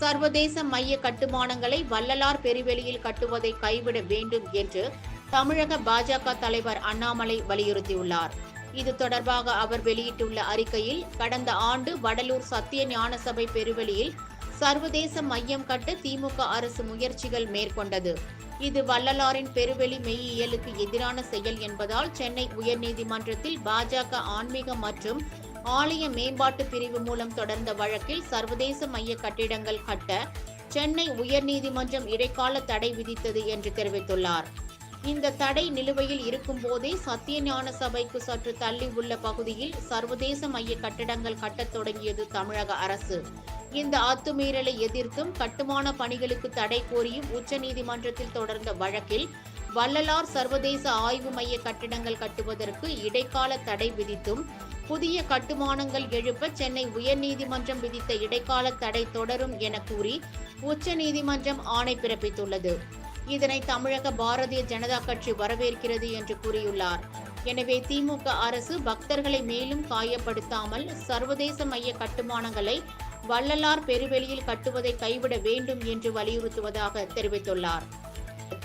சர்வதேச மைய கட்டுமானங்களை வள்ளலார் பெருவெளியில் கட்டுவதை கைவிட வேண்டும் என்று தமிழக பாஜக தலைவர் அண்ணாமலை வலியுறுத்தியுள்ளார். இது தொடர்பாக அவர் வெளியிட்டுள்ள அறிக்கையில் கடந்த ஆண்டு வடலூர் சத்திய ஞான சபை பெருவெளியில் சர்வதேச மையம் கட்ட திமுக அரசு முயற்சிகள் மேற்கொண்டது. இது வள்ளலாரின் பெருவெளி மெய்யியலுக்கு எதிரான செயல் என்பதால் சென்னை உயர்நீதிமன்றத்தில் பாஜக ஆன்மீக மற்றும் ஆலய மேம்பாட்டு பிரிவு மூலம் தொடர்ந்த வழக்கில் சர்வதேச மைய கட்டிடங்கள் கட்ட சென்னை உயர்நீதிமன்றம் இடைக்கால தடை விதித்தது என்று தெரிவித்துள்ளார். இந்த தடை நிலுவையில் இருக்கும்போதே சத்தியஞான சபைக்கு சற்று தள்ளி உள்ள பகுதியில் சர்வதேச மைய கட்டிடங்கள் கட்டத் தொடங்கியது தமிழக அரசு. இந்த அத்துமீறலை எதிர்த்தும் கட்டுமான பணிகளுக்கு தடை கோரியும் உச்சநீதிமன்றத்தில் தொடர்ந்த வழக்கில் வள்ளலார் சர்வதேச ஆய்வு மைய கட்டிடங்கள் கட்டுவதற்கு இடைக்கால தடை விதித்தும் புதிய கட்டுமானங்கள் எழுப்ப சென்னை உயர்நீதிமன்றம் விதித்த இடைக்கால தடை தொடரும் என கூறி உச்சநீதிமன்றம் ஆணை பிறப்பித்துள்ளது. இதனை தமிழக பாரதிய ஜனதா கட்சி வரவேற்கிறது என்று கூறியுள்ளார். எனவே திமுக அரசு பக்தர்களை மேலும் காயப்படுத்தாமல் சர்வதேச மைய கட்டுமானங்களை வள்ளலார் பெருவெளியில் கட்டுவதை கைவிட வேண்டும் என்று வலியுறுத்துவதாக தெரிவித்துள்ளார்.